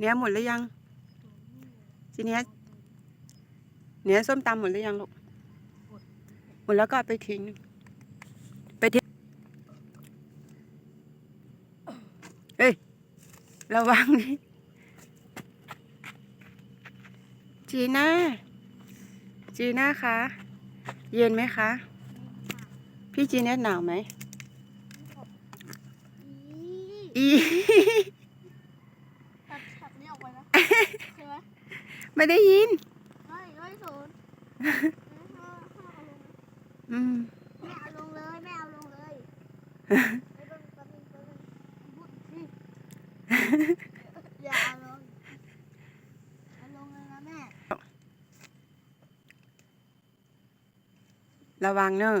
เนี้ยหมดหรือยังทีเนี้ยเนี้ยส้มตำหมดหรือยังลูกหมดแล้วก็ไปทิ้งไปทิ้งเฮ้ยระวังนี่จีน่าจีน่าคะ เย็นไหมคะ พี่จีเน็ตหนาวไหม อี ตัดตัดนี่ออกไปนะ ใช่ไหมไม่ได้ยินไม่ไม่ศูนย์อืมไม่เอาลงเลยไม่เอาลงเลยไม่ต้องแป๊บนึงแป๊บนึงพูดสิอย่าเอาลงเอาลงเลยนะแม่ระวังเนอะ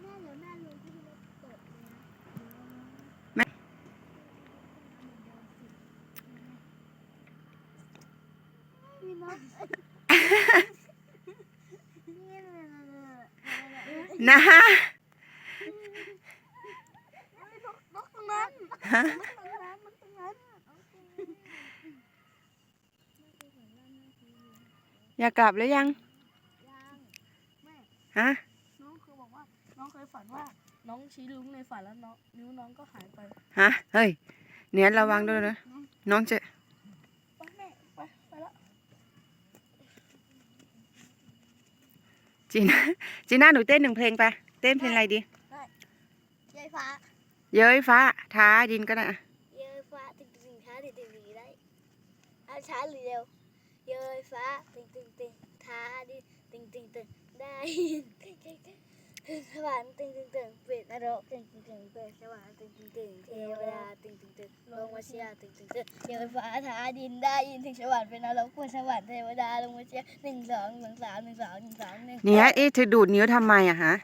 แม่เดี๋ยวแม่ลืมที่รถเปิดเลยนะ แม่ มี นกนี่เลยนะนกตรงนั้นฮะนกตรงนั้นนกตรงนั้นอยากกลับหรือยังยังแม่ฮะน้องเคยบอกว่า น้องเคยฝันว่า น้องชี้ลุ้งในฝันแล้วน้องนิ้วน้องก็หายไป ฮะ เฮ้ย เนี้ยระวังด้วยนะ น้องจะ ไปแม่ไปไปแล้ว จีน่าจีน่าหนูเต้นหนึ่งเพลงไปเต้นเพลงอะไรดียายฟ้า เย้ยฟ้า ท้าดินก็ได้อะเยยฟ้าตึงตึงช้าตึงตึงตึงได้เอาช้าหรือเร็วเยยฟ้าตึงตึงตึงท้าดิตึงตึงตึงได้ตึงตึงตึงสวรรค์ตึงตึงตึงเปรตนรกตึงตึงตึงเปรตสวรรค์ตึงตึงตึงเทวดาตึงตึงตึงลง มาเชียร์ตึงตึงตึงเยยฟ้าท้าดินได้ยินถึงสวรรค์เป็นนรกเป็นสวรรค์เทวดาลงมาเชียร์หนึ่งสองหนึ่งสามหนึ่งสองหนึ่งสามหนึ่งเนี่ยเอ๊ะเธอดูดนิ้วทำไมอะฮะ